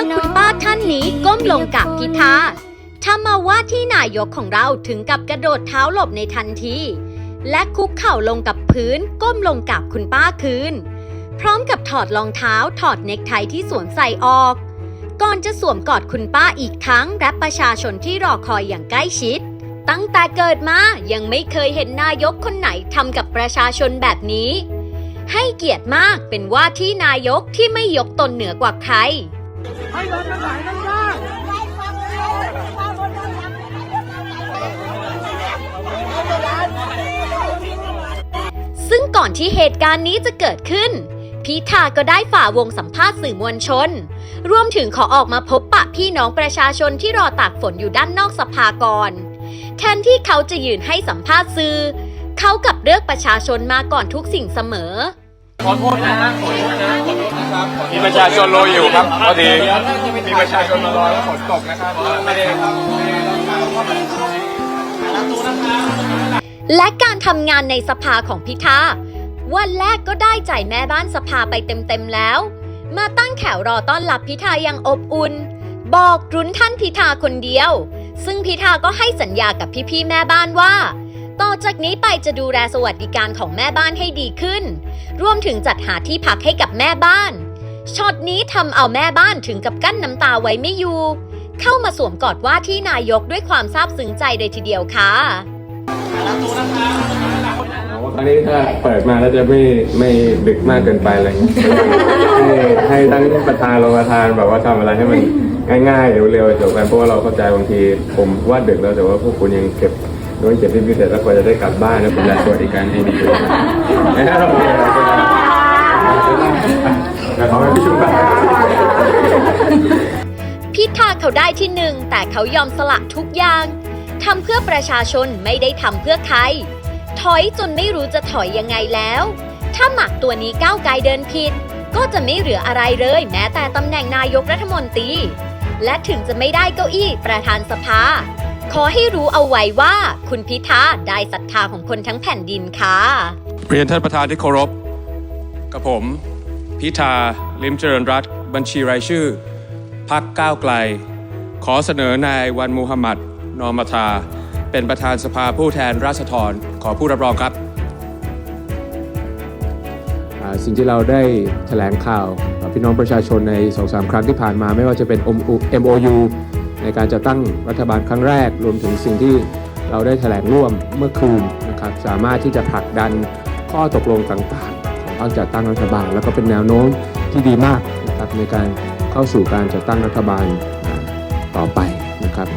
มื่อคุณป้าท่านนี้ก้มลงกับพิธาทำมาว่าที่นายกของเราถึงกับกระโดดเท้าหลบในทันที และคุกเข่าลงกับพื้น ก้มลงกับคุณป้าคืน พร้อมกับถอดรองเท้าถอดเน็กไทที่สวมใส่ออก ก่อนจะสวมกอดคุณป้าอีกครั้งและประชาชนที่รอคอยอย่างใกล้ชิด ตั้งแต่เกิดมายังไม่เคยเห็นนายกคนไหนทำกับประชาชนแบบนี้ ให้เกียรติมากเป็นว่าที่นายกที่ไม่ยกตนเหนือกว่าใคร ให้รถมันไหลกันบ้ซึ่งก่อนที่เหตุการณ์นี้จะเกิดขึ้น พิธาก็ได้ฝ่าวงสัมภาษณ์สื่อมวลชน รวมถึงขอออกมาพบปะพี่น้องประชาชนที่รอตากฝนอยู่ด้านนอกสภาก่อนแทนที่เขาจะยืนให้สัมภาษณ์สื่อ เขากลับเลือกประชาชนมาก่อนทุกสิ่งเสมอ ขอโทษนะขอโทษนะ มีประชาชนรออยู่ครับพอดี มีประชาชนมารอแล้วฝนตกนะครับไม่ได้ครับไม่ได้ต้องการเข้ามารับตัวนะครับและการทำงานในสภาของพิธาวันแรกก็ได้ใจแม่บ้านสภาไปเต็มๆแล้ว มาตั้งแถวรอต้อนรับพิธาอย่างอบอุ่น บอกรุนท่านพิธาคนเดียว ซึ่งพิธาก็ให้สัญญากับพี่ๆแม่บ้านว่าต่อจากนี้ไปจะดูแลสวัสดิการของแม่บ้านให้ดีขึ้น รวมถึงจัดหาที่พักให้กับแม่บ้าน ช็อตนี้ทำเอาแม่บ้านถึงกับกั้นน้ำตาไว้ไม่อยู่ เข้ามาสวมกอดว่าที่นายกด้วยความซาบซึ้งใจเลยทีเดียวค่ะครั้งนี้ถ้าเปิดมาแล้วจะไม่ไม่ดึกมากเกินไปอะไรเงี้ยให้ให้ทั้งประธานรองประธานแบบว่าทำอะไรให้มันง่ายๆเร็วๆจบกันเพราะว่าเราเข้าใจบางทีผมว่าดึกแล้วแต่ว่าพวกคุณยังเก็บโดนเก็บพิเศษแล้วกว่าจะได้กลับบ้านแล้วผมอยากสวัสดิการให้ดีด้วยนะครับโอ เคแต่ขอให้พี่ชุบไปพิธาเขาได้ที่หนึ่งแต่เขายอมสละทุกอย่างทำเพื่อประชาชนไม่ได้ทำเพื่อใคร ถอยจนไม่รู้จะถอยยังไงแล้ว ถ้าหมักตัวนี้ก้าวไกลเดินผิด ก็จะไม่เหลืออะไรเลย แม้แต่ตำแหน่งนายกรัฐมนตรี และถึงจะไม่ได้เก้าอี้ประธานสภา ขอให้รู้เอาไว้ว่าคุณพิธาได้ศรัทธาของคนทั้งแผ่นดินค่ะ เรียนท่านประธานที่เคารพ กับผม พิธา ลิมเจริญรัตบัญชีรายชื่อ พักก้าวไกล ขอเสนอนายวันมูฮัมหมัด นอมทา เป็นประธานสภาผู้แทนราษฎรขอผู้รับรองครับ สิ่งที่เราได้แถลงข่าวกับพี่น้องประชาชนใน 2-3 ครั้งที่ผ่านมาไม่ว่าจะเป็น MOU ในการจะตั้งรัฐบาลครั้งแรก รวมถึงสิ่งที่เราได้แถลงร่วมเมื่อคืนนะครับสามารถที่จะผลักดันข้อตกลงต่างๆของ การจัดตั้งรัฐบาล แล้วก็เป็นแนวโน้มที่ดีมากนะครับในการเข้าสู่การจัดตั้งรัฐบาลต่อไปนะครับ